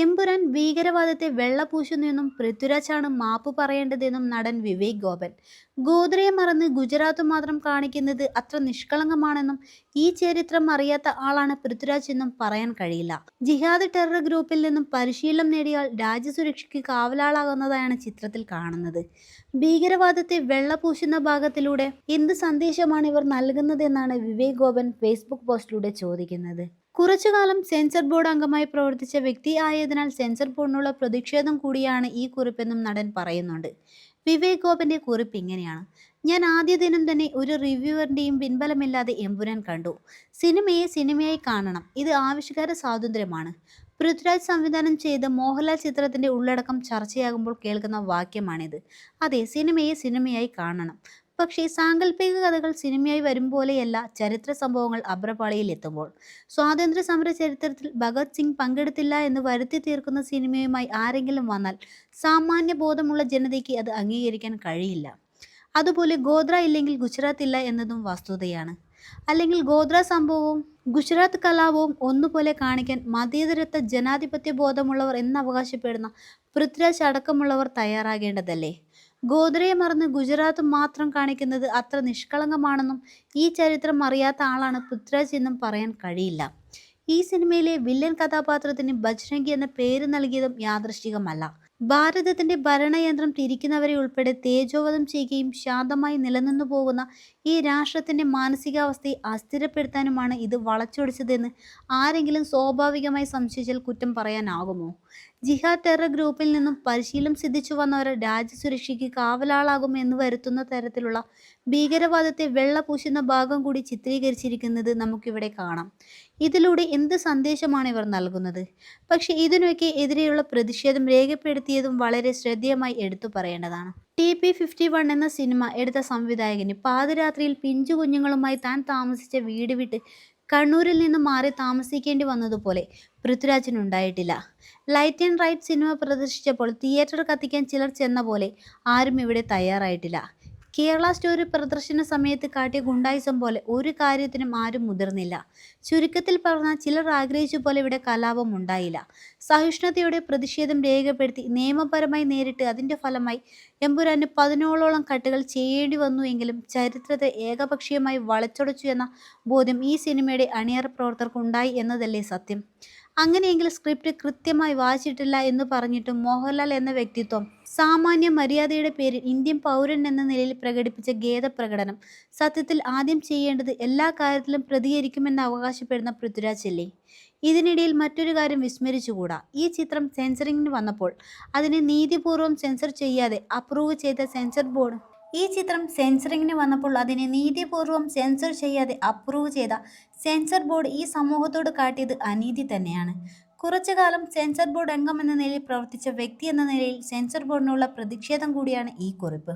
എമ്പുരാൻ ഭീകരവാദത്തെ വെള്ളപൂശുന്നുവെന്നും പൃഥ്വിരാജാണ് മാപ്പ് പറയേണ്ടതെന്നും നടൻ വിവേക് ഗോപൻ. ഗോദ്രയെ മറന്ന് ഗുജറാത്ത് മാത്രം കാണിക്കുന്നത് അത്ര നിഷ്കളങ്കമാണെന്നും ഈ ചരിത്രം അറിയാത്ത ആളാണ് പൃഥ്വിരാജ് എന്നും പറയാൻ കഴിയില്ല. ജിഹാദ് ടെറർ ഗ്രൂപ്പിൽ നിന്നും പരിശീലനം നേടിയാൽ രാജ്യസുരക്ഷയ്ക്ക് കാവലാളാകുന്നതായാണ് ചിത്രത്തിൽ കാണുന്നത്. ഭീകരവാദത്തെ വെള്ളപൂശുന്ന ഭാഗത്തിലൂടെ എന്ത് സന്ദേശമാണ് ഇവർ നൽകുന്നതെന്നാണ് വിവേക് ഗോപൻ ഫേസ്ബുക്ക് പോസ്റ്റിലൂടെ ചോദിക്കുന്നത്. കുറച്ചുകാലം സെൻസർ ബോർഡ് അംഗമായി പ്രവർത്തിച്ച വ്യക്തി ആയതിനാൽ സെൻസർ ബോർഡിനുള്ള പ്രതിഷേധം കൂടിയാണ് ഈ കുറിപ്പെന്നും നടൻ പറയുന്നുണ്ട്. വിവേക് ഗോപന്റെ കുറിപ്പ് ഇങ്ങനെയാണ്. ഞാൻ ആദ്യ ദിനം തന്നെ ഒരു റിവ്യൂവറിന്റെയും പിൻബലമില്ലാതെ എമ്പുരാൻ കണ്ടു. സിനിമയെ സിനിമയായി കാണണം. ഇത് ആവിഷ്കാര സ്വാതന്ത്ര്യമാണ്. പൃഥ്വിരാജ് സംവിധാനം ചെയ്ത മോഹൻലാൽ ചിത്രത്തിന്റെ ഉള്ളടക്കം ചർച്ചയാകുമ്പോൾ കേൾക്കുന്ന വാക്യമാണിത്. അതെ സിനിമയെ സിനിമയായി കാണണം. പക്ഷേ സാങ്കല്പിക കഥകൾ സിനിമയായി വരും പോലെയല്ല ചരിത്ര സംഭവങ്ങൾ അബ്രപാളിയിൽ എത്തുമ്പോൾ. സ്വാതന്ത്ര്യ സമര ചരിത്രത്തിൽ ഭഗത് സിംഗ് പങ്കെടുത്തില്ല എന്ന് വരുത്തി തീർക്കുന്ന സിനിമയുമായി ആരെങ്കിലും വന്നാൽ സാമാന്യ ബോധമുള്ള ജനതയ്ക്ക് അത് അംഗീകരിക്കാൻ കഴിയില്ല. അതുപോലെ ഗോദ്ര ഇല്ലെങ്കിൽ ഗുജറാത്ത് ഇല്ല എന്നതും വസ്തുതയാണ്. അല്ലെങ്കിൽ ഗോദ്ര സംഭവവും ഗുജറാത്ത് കലാപവും ഒന്നുപോലെ കാണിക്കാൻ മതേതരത്വ ജനാധിപത്യ ബോധമുള്ളവർ എന്നവകാശപ്പെടുന്ന പൃഥ്വിരാജ് അടക്കമുള്ളവർ തയ്യാറാകേണ്ടതല്ലേ? ഗോദ്രയെ മറന്ന് ഗുജറാത്ത് മാത്രം കാണിക്കുന്നത് അത്ര നിഷ്കളങ്കമാണെന്നും ഈ ചരിത്രം അറിയാത്ത ആളാണ് പൃഥ്വിരാജ് എന്നും പറയാൻ കഴിയില്ല. ഈ സിനിമയിലെ വില്ലൻ കഥാപാത്രത്തിന് ബജ്രംഗി എന്ന പേര് നൽകിയതും യാദൃശ്ചികമല്ല. ഭാരതത്തിന്റെ ഭരണയന്ത്രം തിരിക്കുന്നവരെ ഉൾപ്പെടെ തേജോവധം ചെയ്യുകയും ശാന്തമായി നിലനിന്നു പോകുന്ന ഈ രാഷ്ട്രത്തിന്റെ മാനസികാവസ്ഥയെ അസ്ഥിരപ്പെടുത്താനുമാണ് ഇത് വളച്ചൊടിച്ചതെന്ന് ആരെങ്കിലും സ്വാഭാവികമായി സംശയിച്ചാൽ കുറ്റം പറയാനാകുമോ? ജിഹാദ് ടെറർ ഗ്രൂപ്പിൽ നിന്നും പരിശീലനം സിദ്ധിച്ചു വന്നവർ രാജ്യസുരക്ഷയ്ക്ക് കാവലാളാകും എന്ന് വരുത്തുന്ന തരത്തിലുള്ള ഭീകരവാദത്തെ വെള്ള പൂശുന്ന ഭാഗം കൂടി ചിത്രീകരിച്ചിരിക്കുന്നത് നമുക്കിവിടെ കാണാം. ഇതിലൂടെ എന്ത് സന്ദേശമാണ് ഇവർ നൽകുന്നത്? പക്ഷേ ഇതിനൊക്കെ എതിരെയുള്ള പ്രതിഷേധം രേഖപ്പെടുത്തിയതും വളരെ ശ്രദ്ധേയമായി എടുത്തു പറയേണ്ടതാണ്. ടി പി ഫിഫ്റ്റി വൺ എന്ന സിനിമ എടുത്ത സംവിധായകന് പാതിരാത്രിയിൽ പിഞ്ചു കുഞ്ഞുങ്ങളുമായി താൻ താമസിച്ച വീട് വിട്ട് കണ്ണൂരിൽ നിന്ന് മാറി താമസിക്കേണ്ടി വന്നതുപോലെ പൃഥ്വിരാജിനുണ്ടായിട്ടില്ല. ലൈറ്റ് ആൻഡ് റൈറ്റ് സിനിമ പ്രദർശിച്ചപ്പോൾ തിയേറ്റർ കത്തിക്കാൻ ചിലർ ചെന്ന പോലെ ആരും ഇവിടെ തയ്യാറായിട്ടില്ല. കേരള സ്റ്റോറി പ്രദർശന സമയത്ത് കാട്ടിയ ഗുണ്ടായിസം പോലെ ഒരു കാര്യത്തിനും ആരും മുതിർന്നില്ല. ചുരുക്കത്തിൽ പറഞ്ഞാൽ ചിലർ ആഗ്രഹിച്ച പോലെ ഇവിടെ കലാപം ഉണ്ടായില്ല. സഹിഷ്ണുതയുടെ പ്രതിഷേധം രേഖപ്പെടുത്തി നിയമപരമായി നേരിട്ട് അതിന്റെ ഫലമായി എമ്പുരാന് പതിനോളോളം കട്ടുകൾ ചെയ്യേണ്ടി വന്നു എങ്കിലും ചരിത്രത്തെ ഏകപക്ഷീയമായി വളച്ചൊടച്ചു എന്ന ബോധ്യം ഈ സിനിമയുടെ അണിയറ പ്രവർത്തകർക്കുണ്ടായി എന്നതല്ലേ സത്യം? അങ്ങനെയെങ്കിൽ സ്ക്രിപ്റ്റ് കൃത്യമായി വായിച്ചിട്ടില്ല എന്ന് പറഞ്ഞിട്ടും മോഹൻലാൽ എന്ന വ്യക്തിത്വം സാമാന്യ മര്യാദയുടെ പേരിൽ ഇന്ത്യൻ പൗരൻ എന്ന നിലയിൽ പ്രകടിപ്പിച്ച ഖേദപ്രകടനം സത്യത്തിൽ ആദ്യം ചെയ്യേണ്ടത് എല്ലാ കാര്യത്തിലും പ്രതികരിക്കുമെന്ന് അവകാശപ്പെടുന്ന പൃഥ്വിരാജ് ഇതിനിടയിൽ മറ്റൊരു കാര്യം വിസ്മരിച്ചുകൂടാ. ഈ ചിത്രം സെൻസറിങ്ങിന് വന്നപ്പോൾ അതിനെ നീതിപൂർവം സെൻസർ ചെയ്യാതെ അപ്രൂവ് ചെയ്ത സെൻസർ ബോർഡ്. ഈ ചിത്രം സെൻസറിങ്ങിന് വന്നപ്പോൾ അതിനെ നീതിപൂർവം സെൻസർ ചെയ്യാതെ അപ്രൂവ് ചെയ്ത സെൻസർ ബോർഡ് ഈ സമൂഹത്തോട് കാട്ടിയത് അനീതി തന്നെയാണ്. കുറച്ചു കാലം സെൻസർ ബോർഡ് അംഗം എന്ന നിലയിൽ പ്രവർത്തിച്ച വ്യക്തി എന്ന നിലയിൽ സെൻസർ ബോർഡിനുള്ള പ്രതിഷേധം കൂടിയാണ് ഈ കുറിപ്പ്.